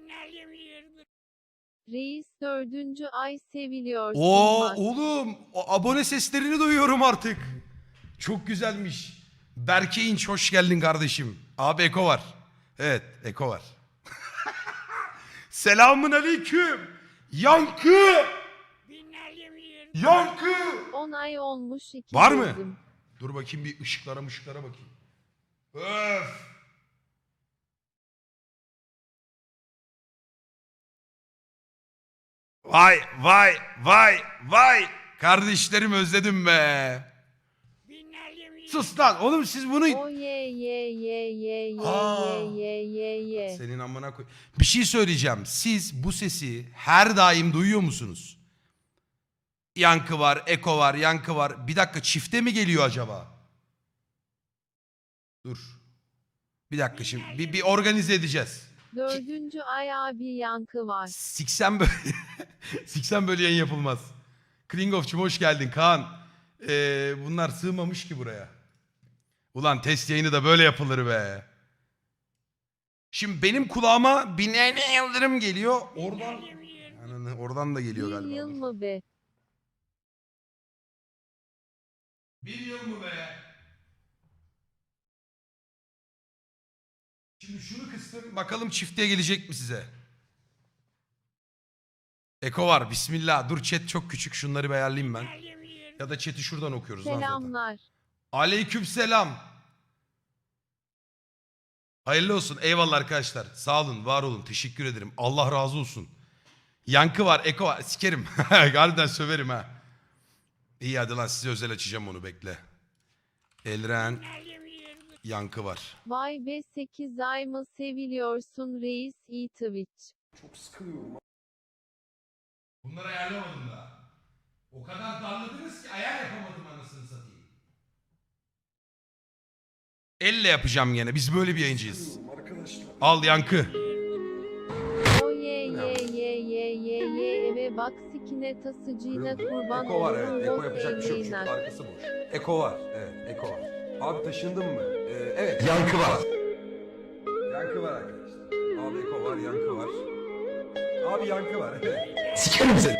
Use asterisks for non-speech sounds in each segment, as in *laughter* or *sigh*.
Binlerce milyardır. Reis dördüncü ay seviliyorsun. Oo bak. oğlum o abone seslerini duyuyorum artık. Çok güzelmiş. Berke İnç hoş geldin kardeşim. Abi Eko var. Evet Eko var. *laughs* Selamun aleyküm. Yankı. Binlerce milyardır. Yankı. 10 ay olmuş iki Var mı? gözüm. Dur bakayım bir ışıklara mışıklara bakayım. Öf. Vay vay vay vay. Kardeşlerim özledim be. Sus lan oğlum siz bunu... O ye ye ye ye ye Aa. ye ye ye ye. Senin amına koy. Bir şey söyleyeceğim. Siz bu sesi her daim duyuyor musunuz? Yankı var, eko var, yankı var. Bir dakika çifte mi geliyor acaba? Dur. Bir dakika şimdi. Bir, bir organize edeceğiz. Dördüncü ay abi yankı var. Siksen böyle, *laughs* *laughs* siksen böyle yayın yapılmaz. Klingovçum hoş geldin Kaan. Ee, bunlar sığmamış ki buraya. Ulan test yayını da böyle yapılır be. Şimdi benim kulağıma binlerce yıldırım geliyor. Oradan. Ananı, oradan da geliyor Bir galiba. yıl mı be? Bir yıl mı be? Şimdi şunu kıstım. Bakalım çifteye gelecek mi size? Eko var. Bismillah. Dur chat çok küçük. Şunları bir ayarlayayım ben. Ya da chat'i şuradan okuyoruz. Selamlar. Aleyküm selam. Hayırlı olsun. Eyvallah arkadaşlar. Sağ olun, var olun. Teşekkür ederim. Allah razı olsun. Yankı var, eko var. Sikerim. *laughs* Harbiden söverim ha. İyi hadi lan size özel açacağım onu bekle. Elren, yankı var. Vay be 8 ay mı seviliyorsun reis iyi Twitch. Bunları ayarlamadım daha. O kadar darladınız ki ayar yapamadım anasını satayım. Elle yapacağım gene. Biz böyle bir yayıncıyız. Al yankı. O ye ye ye ye ye ye eve bak sikine tasıcıyla kurban Eko var evet. Eko yapacak bir şey yok çünkü arkası boş. Eko var. Evet Eko var. Abi taşındın mı? Ee, evet. Yankı var. Yankı var arkadaşlar. Abi Eko var, yankı var. Abi yankı var. Evet. Sikerim seni.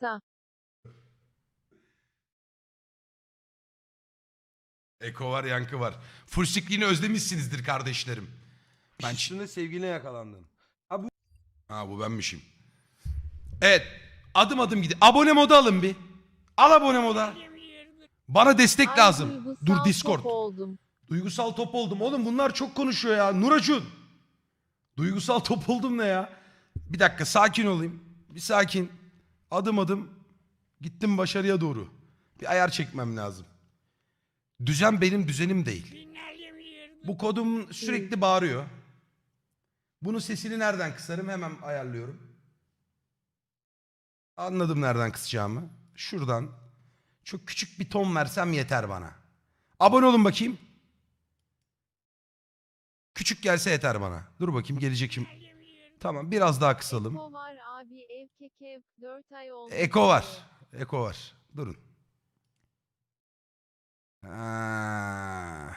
Sa. Eko var, yankı var. Full screen'i özlemişsinizdir kardeşlerim. Ben Üstünde sevgiline yakalandın. Ha bu benmişim. Evet. Adım adım gidin. Abone moda alın bir. Al abone moda. Bana destek Ay, lazım. duygusal Dur top Discord. oldum. Duygusal top oldum. Oğlum bunlar çok konuşuyor ya. Nuracun. Duygusal top oldum ne ya? Bir dakika sakin olayım. Bir sakin. Adım adım gittim başarıya doğru. Bir ayar çekmem lazım. Düzen benim düzenim değil. Bu kodum sürekli bağırıyor. Bunun sesini nereden kısarım hemen ayarlıyorum. Anladım nereden kısacağımı. Şuradan çok küçük bir ton versem yeter bana. Abone olun bakayım. Küçük gelse yeter bana. Dur bakayım gelecek şimdi. Tamam biraz daha kısalım. Eko var abi ev kekev 4 ay olmuş. Eko var. Eko var. Durun. Ha.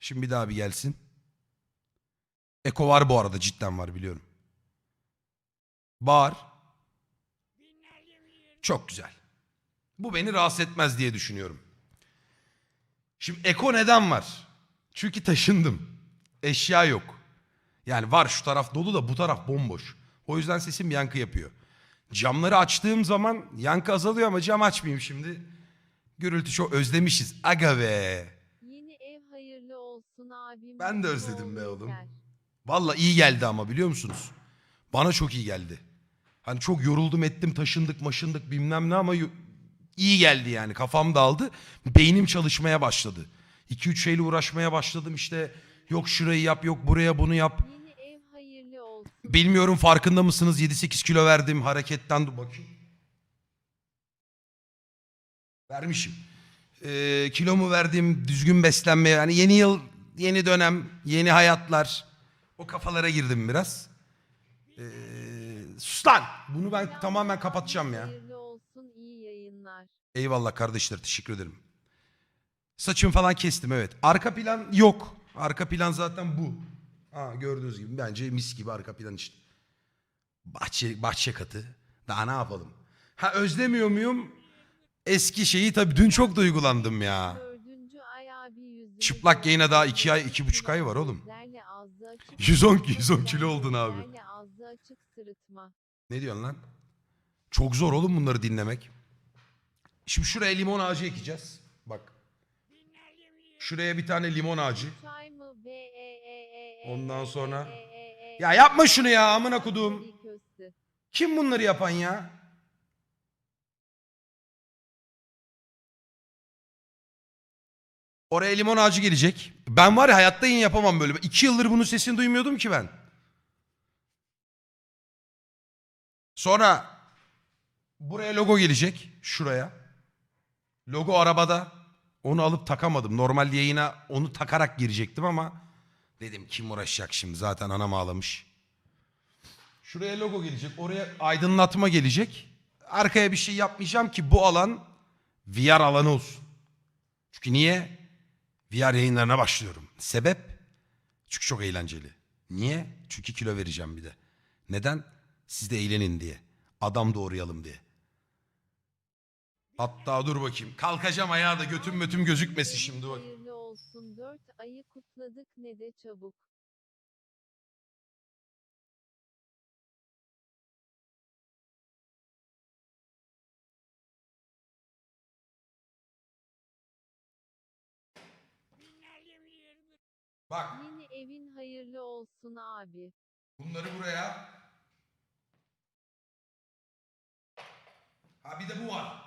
Şimdi bir daha bir gelsin. Eko var bu arada cidden var biliyorum. Bağır. Çok güzel. Bu beni rahatsız etmez diye düşünüyorum. Şimdi eko neden var? Çünkü taşındım. Eşya yok. Yani var şu taraf dolu da bu taraf bomboş. O yüzden sesim yankı yapıyor. Camları açtığım zaman yankı azalıyor ama cam açmayayım şimdi. Gürültü çok özlemişiz. Aga be. Yeni ev hayırlı olsun abim. Ben de özledim be oğlum. Valla iyi geldi ama biliyor musunuz? Bana çok iyi geldi. Hani çok yoruldum ettim taşındık maşındık bilmem ne ama iyi geldi yani kafam dağıldı. Beynim çalışmaya başladı. 2-3 şeyle uğraşmaya başladım işte yok şurayı yap yok buraya bunu yap. Bilmiyorum farkında mısınız 7-8 kilo verdim hareketten dur bakayım. Vermişim. Ee, kilomu verdim düzgün beslenme yani yeni yıl yeni dönem yeni hayatlar o kafalara girdim biraz. Ee, sus lan bunu ben tamamen kapatacağım ya. Hayırlı olsun iyi yayınlar. Eyvallah kardeşler teşekkür ederim. Saçımı falan kestim evet. Arka plan yok. Arka plan zaten bu. Ha gördüğünüz gibi bence mis gibi arka plan işte. Bahçe, bahçe katı. Daha ne yapalım? Ha özlemiyor muyum? Eski şeyi tabii dün çok duygulandım ya. Dördüncü ay abi yüzünü Çıplak yayına daha iki ay, iki buçuk ay var oğlum. Gözlerle ağzı açık *laughs* 110 110 kilo oldun abi. Gözlerle ağzı açık sırıtma. Ne diyorsun lan? Çok zor oğlum bunları dinlemek. Şimdi şuraya limon ağacı ekeceğiz. Bak. Şuraya bir tane limon ağacı. Çay mı be Ondan e sonra- e e e Ya e yapma şunu e ya, e amına e köstü. Kim bunları yapan ya? Oraya limon ağacı gelecek. Ben var ya hayatta yayın yapamam böyle. İki yıldır bunun sesini duymuyordum ki ben. Sonra buraya logo gelecek. Şuraya. Logo arabada. Onu alıp takamadım. Normalde yayına onu takarak girecektim ama dedim kim uğraşacak şimdi zaten anam ağlamış. Şuraya logo gelecek. Oraya aydınlatma gelecek. Arkaya bir şey yapmayacağım ki bu alan VR alanı olsun. Çünkü niye? VR yayınlarına başlıyorum. Sebep? Çünkü çok eğlenceli. Niye? Çünkü kilo vereceğim bir de. Neden? Siz de eğlenin diye. Adam doğrayalım diye. Hatta dur bakayım. Kalkacağım ayağa da götüm mötüm gözükmesin şimdi bak. Olsun dört ayı kutladık ne de çabuk. Bak Yeni evin hayırlı olsun abi. bunları buraya. Ha bir de bu var.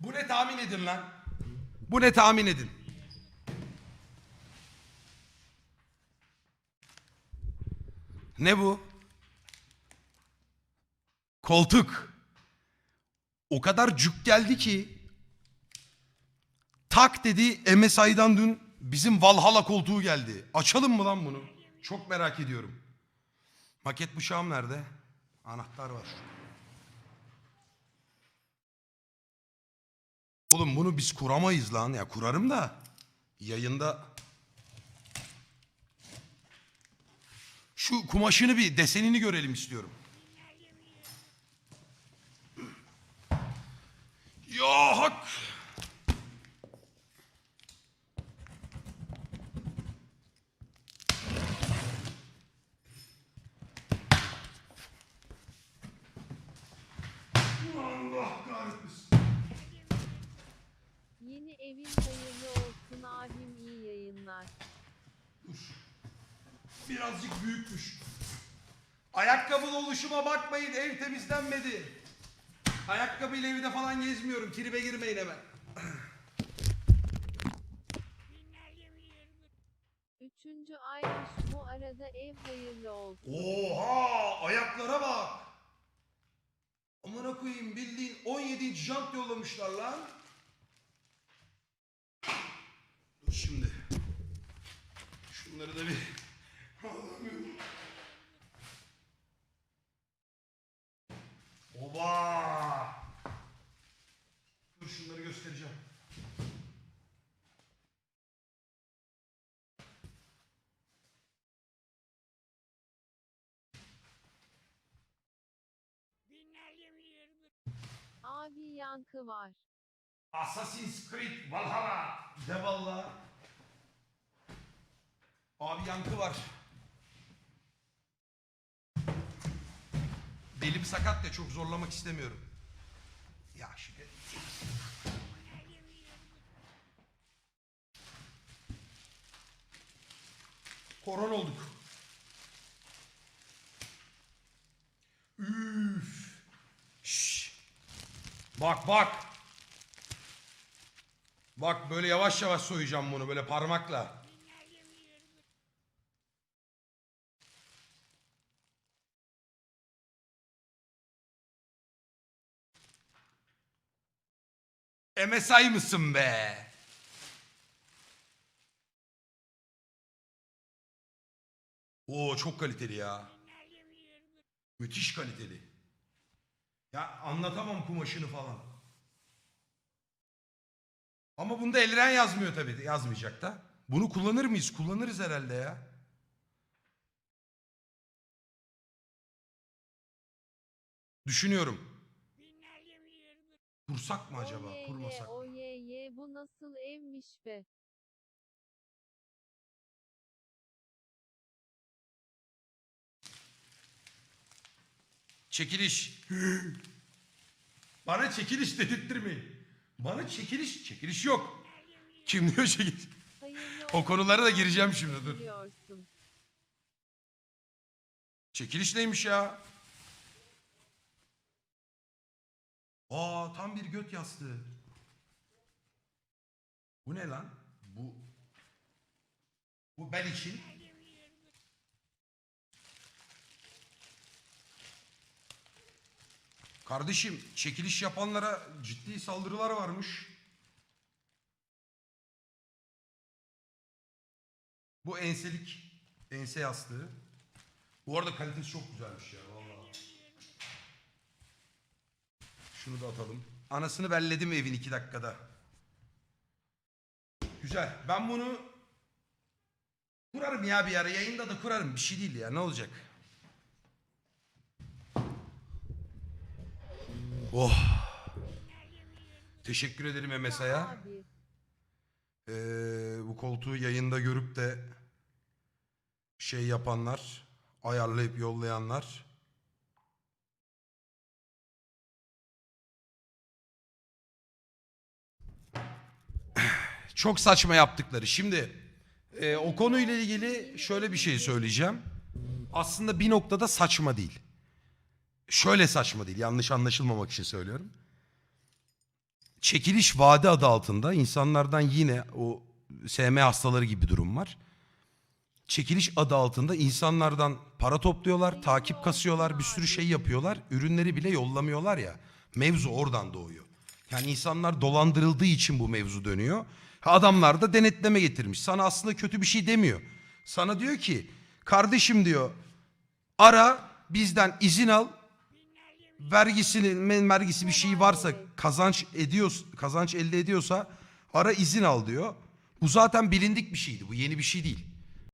Bu ne tahmin edin lan? Bu ne tahmin edin? Ne bu? Koltuk. O kadar cuk geldi ki tak dedi MSI'dan dün bizim Valhalla koltuğu geldi. Açalım mı lan bunu? Çok merak ediyorum. Maket bıçağım nerede? Anahtar var. Oğlum bunu biz kuramayız lan. Ya kurarım da yayında şu kumaşını bir desenini görelim istiyorum. Ya hak. Birazcık büyükmüş. Ayakkabılı oluşuma bakmayın ev temizlenmedi. Ayakkabıyla evde falan gezmiyorum. Tribe girmeyin hemen. Binlerce milyar. Üçüncü aymış bu arada ev hayırlı olsun. Oha ayaklara bak. Amına koyayım bildiğin 17 inç jant yollamışlar lan. Dur şimdi. Şunları da bir. Oba. Dur şunları göstereceğim. Abi yankı var. Assassin's Creed Valhalla. De valla. Abi yankı var. Belim sakat ya çok zorlamak istemiyorum. Ya şimdi. Koron olduk. Üf. Şş. Bak bak. Bak böyle yavaş yavaş soyacağım bunu böyle parmakla. MSI mısın be? Oo çok kaliteli ya. Müthiş kaliteli. Ya anlatamam kumaşını falan. Ama bunda Elren yazmıyor tabii. Yazmayacak da. Bunu kullanır mıyız? Kullanırız herhalde ya. Düşünüyorum. Kursak mı acaba? Oye Kurmasak mı? oye ye, bu nasıl evmiş be? Çekiliş. Bana çekiliş dedirttirmeyin. Bana çekiliş, çekiliş yok. Kim diyor çekiliş? O konulara da gireceğim şimdi, dur. Çekiliş neymiş ya? Aa tam bir göt yastığı. Bu ne lan? Bu bu bel için. Kardeşim çekiliş yapanlara ciddi saldırılar varmış. Bu enselik, ense yastığı. Bu arada kalitesi çok güzelmiş ya vallahi. Şunu da atalım. Anasını belledim evin iki dakikada. Güzel. Ben bunu kurarım ya bir ara. Yayında da kurarım. Bir şey değil ya. Ne olacak? Oh. Teşekkür ederim MSA'ya. Ee, bu koltuğu yayında görüp de şey yapanlar, ayarlayıp yollayanlar. Çok saçma yaptıkları. Şimdi e, o konuyla ilgili şöyle bir şey söyleyeceğim. Aslında bir noktada saçma değil. Şöyle saçma değil. Yanlış anlaşılmamak için söylüyorum çekiliş vade adı altında insanlardan yine o SM hastaları gibi bir durum var. Çekiliş adı altında insanlardan para topluyorlar, takip kasıyorlar, bir sürü şey yapıyorlar. Ürünleri bile yollamıyorlar ya. Mevzu oradan doğuyor. Yani insanlar dolandırıldığı için bu mevzu dönüyor. Adamlar da denetleme getirmiş. Sana aslında kötü bir şey demiyor. Sana diyor ki kardeşim diyor ara bizden izin al vergisinin vergisi bir şey varsa kazanç ediyor kazanç elde ediyorsa ara izin al diyor. Bu zaten bilindik bir şeydi. Bu yeni bir şey değil.